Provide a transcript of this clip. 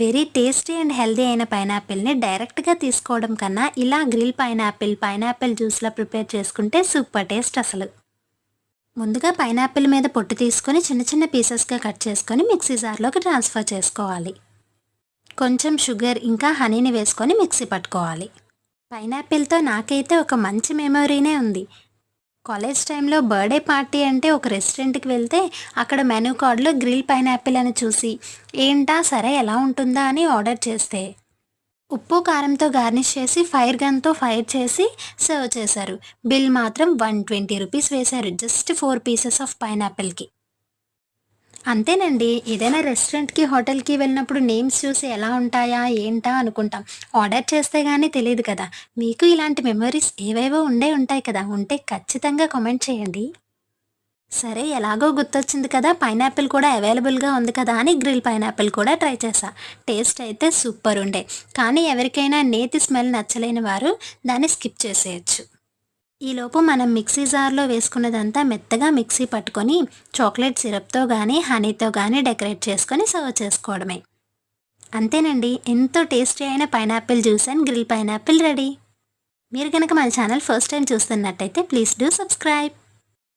Very tasty and healthy అయిన పైనాపిల్ని డైరెక్ట్గా తీసుకోవడం కన్నా ఇలా గ్రిల్ పైనాపిల్ పైనాపిల్ జ్యూస్లో ప్రిపేర్ చేసుకుంటే సూపర్ టేస్ట్ అసలు. ముందుగా పైనాపిల్ మీద పొట్టు తీసుకొని చిన్న చిన్న పీసెస్గా కట్ చేసుకొని మిక్సీ జార్లోకి ట్రాన్స్ఫర్ చేసుకోవాలి. కొంచెం షుగర్ ఇంకా హనీని వేసుకొని మిక్సీ పట్టుకోవాలి. పైనాపిల్తో నాకైతే ఒక మంచి మెమొరీనే ఉంది. కాలేజ్ టైంలో బర్త్డే పార్టీ అంటే ఒక రెస్టారెంట్కి వెళ్తే అక్కడ మెనూ కార్డులో గ్రిల్ పైనాపిల్ అని చూసి ఏంటా సరే ఎలా ఉంటుందా? అని ఆర్డర్ చేస్తే. ఉప్పు కారంతో గార్నిష్ చేసి ఫైర్ గన్తో ఫైర్ చేసి సర్వ్ చేశారు. బిల్ మాత్రం వన్ ట్వంటీ రూపీస్ వేశారు జస్ట్ ఫోర్ పీసెస్ ఆఫ్ పైనాపిల్కి. అంతేనండి. ఏదైనా రెస్టారెంట్కి హోటల్కి వెళ్ళినప్పుడు నేమ్స్ చూసి ఎలా ఉంటాయా ఏంటా అనుకుంటాం. ఆర్డర్ చేస్తే కానీ తెలియదు కదా. మీకు ఇలాంటి మెమరీస్ ఏవేవో ఉండే ఉంటాయి కదా. ఉంటే ఖచ్చితంగా కామెంట్ చేయండి. సరే ఎలాగో గుర్తొచ్చింది కదా. పైనాపిల్ కూడా అవైలబుల్గా ఉంది కదా అని గ్రిల్ పైనాపిల్ కూడా ట్రై చేశా. టేస్ట్ అయితే సూపర్ ఉండే. కానీ ఎవరికైనా నేతి స్మెల్ నచ్చలేని వారు దాన్ని స్కిప్ చేసేయచ్చు. ఈలోపు మనం మిక్సీ జార్లో వేసుకున్నదంతా మెత్తగా మిక్సీ పట్టుకొని చాక్లెట్ సిరప్తో కానీ హనీతో కానీ డెకరేట్ చేసుకొని సర్వ్ చేసుకోవడమే. అంతేనండి. ఎంతో టేస్టీ అయిన pineapple juice and grill pineapple ready. మీరు కనుక మన ఛానల్ ఫస్ట్ టైం చూస్తున్నట్టయితే ప్లీజ్ డూ సబ్స్క్రైబ్.